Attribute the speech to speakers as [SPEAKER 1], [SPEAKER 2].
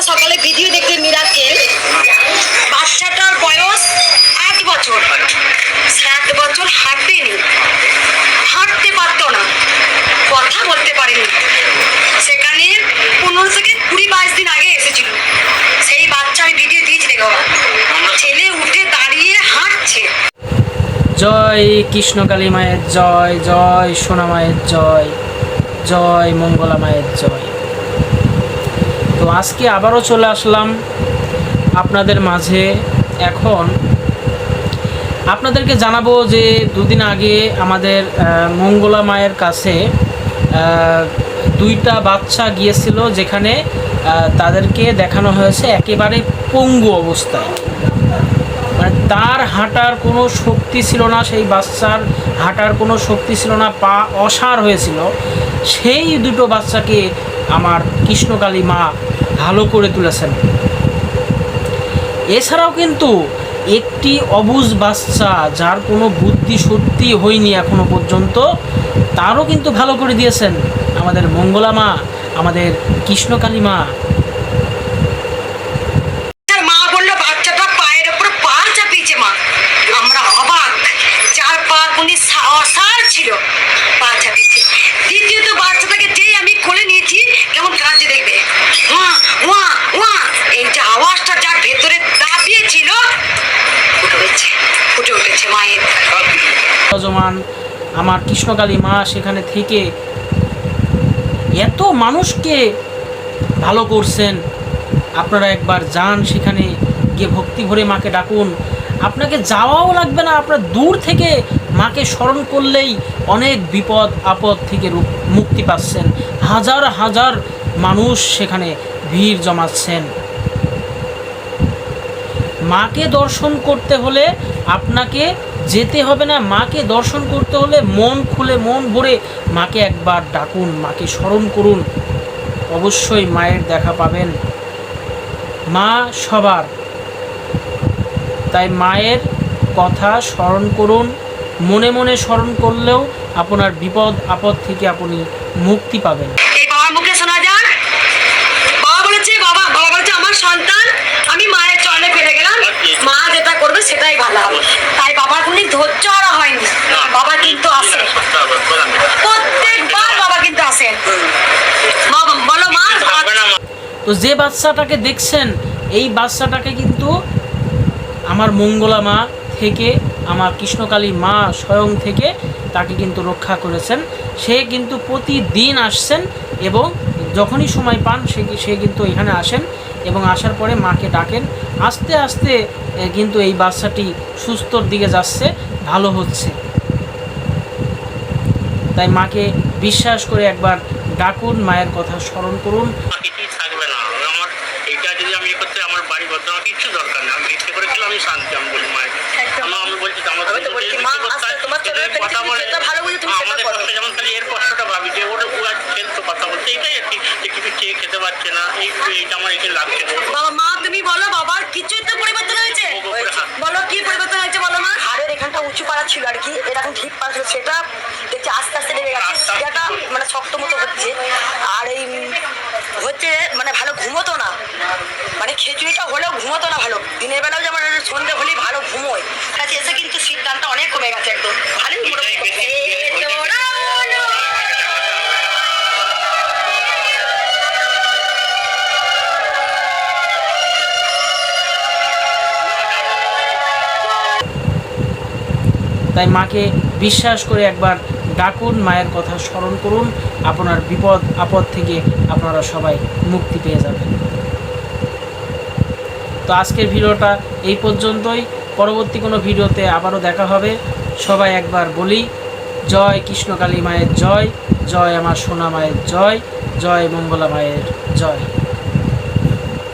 [SPEAKER 1] একটা সকালে ভিডিও দেখি মিরাকেল। বাচ্চাটার বয়স আট বছর। সাত বছর হাঁটেনি। হাঁটতে পারতো না। কথা বলতে পারেনি। সেখানে পনেরো থেকে কুড়ি বাইশ দিন আগে এসেছিল। সেই বাচ্চা আমি ভিডিও দিয়েছি, দেখো ছেলে উঠে দাঁড়িয়ে হাঁটছে।
[SPEAKER 2] জয় কৃষ্ণকালী মায়ের জয় জয় সোনা মায়ের জয় জয় মঙ্গলা মায়ের জয়। তো আজকে আবারও চলে আসলাম আপনাদের মাঝে। এখন আপনাদেরকে জানাব যে দুদিন আগে আমাদের মঙ্গলা মায়ের কাছে দুইটা বাচ্চা গিয়েছিল যেখানে তাদেরকে দেখানো হয়েছে একেবারে পঙ্গু অবস্থায়। মানে তার হাঁটার কোনো শক্তি ছিল না, সেই বাচ্চার হাঁটার কোনো শক্তি ছিল না, পা অসার হয়েছিল। সেই দুটো বাচ্চাকে আমার কৃষ্ণকালী মা ভালো করে তুলেছেন। এছাড়াও কিন্তু একটি অবুজ বাচ্চা যার কোনো বুদ্ধি সত্যি হয়নি এখনও পর্যন্ত, তারও কিন্তু ভালো করে দিয়েছেন আমাদের মঙ্গলা মা, আমাদের কৃষ্ণকালী মা
[SPEAKER 1] তার মা বলল বাচ্চাটা পায়ের উপর পা চাপিয়েছে মা আমরা অবাক চার পা উনি সা- অসার ছিল পা চাপিয়েছে দ্বিতীয়ত বাচ্চাটাকে যেই আমি কোলে নিয়েছি কেমন কাঁদছে দেখবে ওয়া ওয়া ওয়া এই যে আওয়াজটা যার ভেতরে দাবিয়েছিল ফুটে উঠেছে ফুটে উঠেছে মায়ের
[SPEAKER 2] যজমান আমার কৃষ্ণকালী মা সেখানে থেকে এত মানুষকে ভালো করছেন। আপনারা একবার যান সেখানে, গিয়ে ভক্তি ভরে মাকে ডাকুন। আপনাকে যাওয়াও লাগবে না, আপনার দূর থেকে মাকে স্মরণ করলেই অনেক বিপদ, আপদ থেকে মুক্তি পাচ্ছেন। হাজার হাজার মানুষ সেখানে ভিড় জমাচ্ছেন। মাকে দর্শন করতে হলে আপনাকে যেতে হবে না, মাকে দর্শন করতে হলে মন খুলে মন ভরে মাকে একবার ডাকুন, মাকে স্মরণ করুন। অবশ্যই মায়ের দেখা পাবেন। মা সবার। তাই মায়ের কথা স্মরণ করুন, মনে মনে স্মরণ করলেও আপনার বিপদ, আপদ থেকে আপনি মুক্তি পাবেন।
[SPEAKER 1] বাবা সেটাই ভালো হবে। তাই হয়নি। বাবা কিন্তু প্রত্যেকবার বাবা কিন্তু বলো মা,
[SPEAKER 2] তো যে বাচ্চাটাকে দেখছেন, এই বাচ্চাটাকে কিন্তু আমার মঙ্গলা মা থেকে, আমার কৃষ্ণকালী মা স্বয়ং থেকে তাকে কিন্তু রক্ষা করেছেন। সে কিন্তু প্রতিদিন আসছেন এবং যখনই সময় পান সে সে কিন্তু এখানে আসেন এবং আসার পরে মাকে ডাকেন। আস্তে আস্তে কিন্তু এই বাচ্চাটি সুস্থর দিকে যাচ্ছে ভালো হচ্ছে। তাই মাকে বিশ্বাস করে একবার ডাকুন মায়ের কথা স্মরণ করুন।
[SPEAKER 3] আমার কিছুই থাকবে না। আমার এইটা যদি আমি বলছি
[SPEAKER 1] তো মা, তোমার চোখে
[SPEAKER 3] কথা বলে
[SPEAKER 1] যেটা ভালো বুঝে তুমি সেটা
[SPEAKER 3] আমাদের
[SPEAKER 1] করো।
[SPEAKER 3] আর কি যে কিছু চেয়ে খেতে পারছে না। এই এইটা আমার এখানে লাগছে
[SPEAKER 1] বাবা মা তুমি বলো বাবার কিছুই তো পরিবর্তন হয়েছে? বলো কি পরিবর্তন হয়েছে বলো মা? ঘাড়ের এখানটা উঁচু পাড়া ছিল আর কি। এরকম ঢিপ পাড়া ছিল সেটা দেখছি আস্তে আস্তে নেমে গেছে। শিরাটা মানে শক্ত মতো হচ্ছে। আর এই হচ্ছে মানে ভালো ঘুমোতো না। মানে খিচুড়িটা হলেও ঘুমোতো না ভালো। দিনের বেলাও
[SPEAKER 2] তাই মাকে বিশ্বাস করে একবার ডাকুন, মায়ের কথা স্মরণ করুন। আপনার বিপদ, আপদ থেকে আপনারা সবাই মুক্তি পেয়ে যাবেন। তো আজকের ভিডিওটা এই পর্যন্তই। পরবর্তী কোনো ভিডিওতে আবারও দেখা হবে। সবাই একবার বলি, জয় কৃষ্ণকালী মায়ের জয় জয় আমার সোনা মায়ের জয় জয় মঙ্গলা মায়ের জয়।